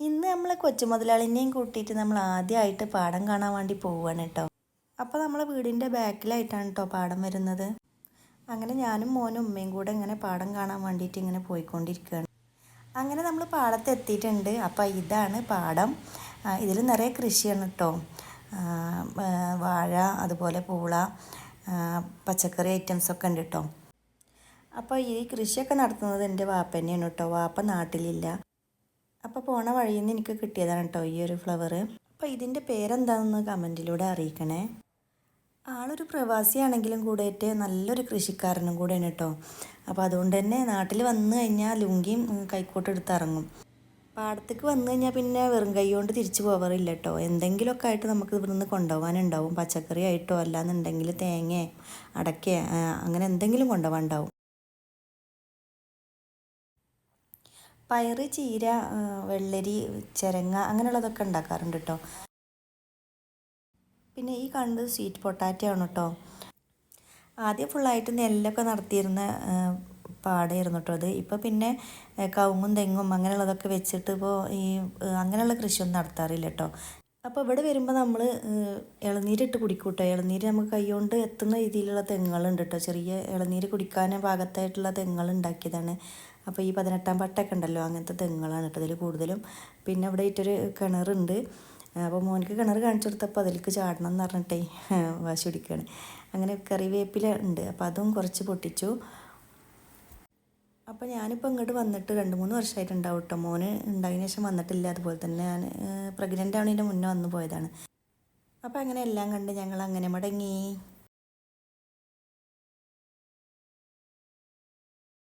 ഇന്ന് നമ്മൾ കൊച്ചു മുതലാളിനെയും കൂട്ടിയിട്ട് നമ്മൾ ആദ്യമായിട്ട് പാടം കാണാൻ വേണ്ടി പോവുകയാണ് കേട്ടോ. അപ്പോൾ നമ്മൾ വീടിന്റെ ബാക്കിലായിട്ടാണ് കേട്ടോ പാടം വരുന്നത്. അങ്ങനെ ഞാനും മോനും ഉമ്മയും കൂടെ ഇങ്ങനെ പാടം കാണാൻ വേണ്ടിയിട്ട് ഇങ്ങനെ പോയിക്കൊണ്ടിരിക്കുകയാണ്. അങ്ങനെ നമ്മൾ പാടത്തെത്തിയിട്ടുണ്ട് അപ്പോൾ ഇതാണ് പാടം. ഇതിൽ നിറയെ കൃഷിയാണ് കേട്ടോ. വാഴ അതുപോലെ പൂള പച്ചക്കറി ഐറ്റംസ് ഒക്കെ ഉണ്ട് കേട്ടോ. അപ്പോൾ ഈ കൃഷിയൊക്കെ നടത്തുന്നത് എന്റെ വാപ്പ തന്നെയാണ് കേട്ടോ. വാപ്പ നാട്ടിലില്ല. അപ്പോൾ പോണ വഴിയിൽ നിന്ന് എനിക്ക് കിട്ടിയതാണ് കേട്ടോ ഈ ഒരു ഫ്ലവർ അപ്പോൾ ഇതിന്റെ പേരെന്താണെന്ന് കമന്റിലൂടെ അറിയിക്കണേ. ആളൊരു പ്രവാസിയാണെങ്കിലും കൂടെയിട്ട് നല്ലൊരു കൃഷിക്കാരനും കൂടെയാണ് കേട്ടോ അപ്പോൾ അതുകൊണ്ട് തന്നെ നാട്ടിൽ വന്നു കഴിഞ്ഞാൽ ലുങ്കിയും ഉം, കൈക്കോട്ട് എടുത്ത് ഇറങ്ങും. പാടത്തേക്ക് വന്നു കഴിഞ്ഞാൽ പിന്നെ വെറും കൈ കൊണ്ട് തിരിച്ചു പോവാറില്ല കേട്ടോ എന്തെങ്കിലുമൊക്കെ ആയിട്ട് നമുക്ക് ഇവിടുന്ന് കൊണ്ടുപോകാനുണ്ടാവും. പച്ചക്കറി ആയിട്ടോ അല്ലാന്നുണ്ടെങ്കിൽ തേങ്ങ അടയ്ക്ക അങ്ങനെ എന്തെങ്കിലും കൊണ്ടുപോകാനുണ്ടാവും. പയറ് ചീര വെള്ളരി ചിരങ്ങ അങ്ങനെയുള്ളതൊക്കെ ഉണ്ടാക്കാറുണ്ട് കേട്ടോ പിന്നെ ഈ കാണുന്നത് സ്വീറ്റ് പൊട്ടാറ്റോ ആണ് കേട്ടോ ആദ്യം ഫുള്ളായിട്ട് നെല്ലൊക്കെ നടത്തിയിരുന്ന പാടായിരുന്നു കേട്ടോ അത്. ഇപ്പോൾ പിന്നെ കവുങ്ങും തെങ്ങും അങ്ങനെയുള്ളതൊക്കെ വെച്ചിട്ട് ഇപ്പോൾ ഈ അങ്ങനെയുള്ള കൃഷിയൊന്നും നടത്താറില്ല കേട്ടോ അപ്പോൾ ഇവിടെ വരുമ്പോൾ നമ്മൾ ഇളനീരിട്ട് കുടിക്കൂട്ടോ. കേട്ടോ ഇളനീര് നമുക്ക് കൈകൊണ്ട് എത്തുന്ന രീതിയിലുള്ള തെങ്ങുകളുണ്ട് കേട്ടോ ചെറിയ ഇളനീര് കുടിക്കാൻ പാകത്തായിട്ടുള്ള തെങ്ങുകൾ ഉണ്ടാക്കിയതാണ്. അപ്പോൾ ഈ പതിനെട്ടാം പട്ടൊക്കെ ഉണ്ടല്ലോ അങ്ങനത്തെ തെങ്ങുകളാണ് കേട്ടോ ഇതിൽ കൂടുതലും. പിന്നെ ഇവിടെ ഇട്ടൊരു കിണറുണ്ട്. അപ്പോൾ മോനിക്ക് കിണർ കാണിച്ചു കൊടുത്തപ്പോൾ അതിലേക്ക് ചാടണം എന്ന് പറഞ്ഞിട്ടേ വാശി പിടിക്കുകയാണ് അങ്ങനെ കറിവേപ്പില ഉണ്ട്. അപ്പോൾ അതും കുറച്ച് പൊട്ടിച്ചു. അപ്പോൾ ഞാനിപ്പോൾ ഇങ്ങോട്ട് വന്നിട്ട് രണ്ട് മൂന്ന് വർഷമായിട്ടുണ്ടാവും കേട്ടോ മോന് ഉണ്ടായതിനു ശേഷം വന്നിട്ടില്ല. അതുപോലെ തന്നെ ഞാൻ പ്രഗ്നന്റ് ആവുന്നതിന്റെ മുന്നേ വന്നു പോയതാണ്. അപ്പോൾ അങ്ങനെ എല്ലാം കണ്ട് ഞങ്ങൾ അങ്ങനെ മടങ്ങി.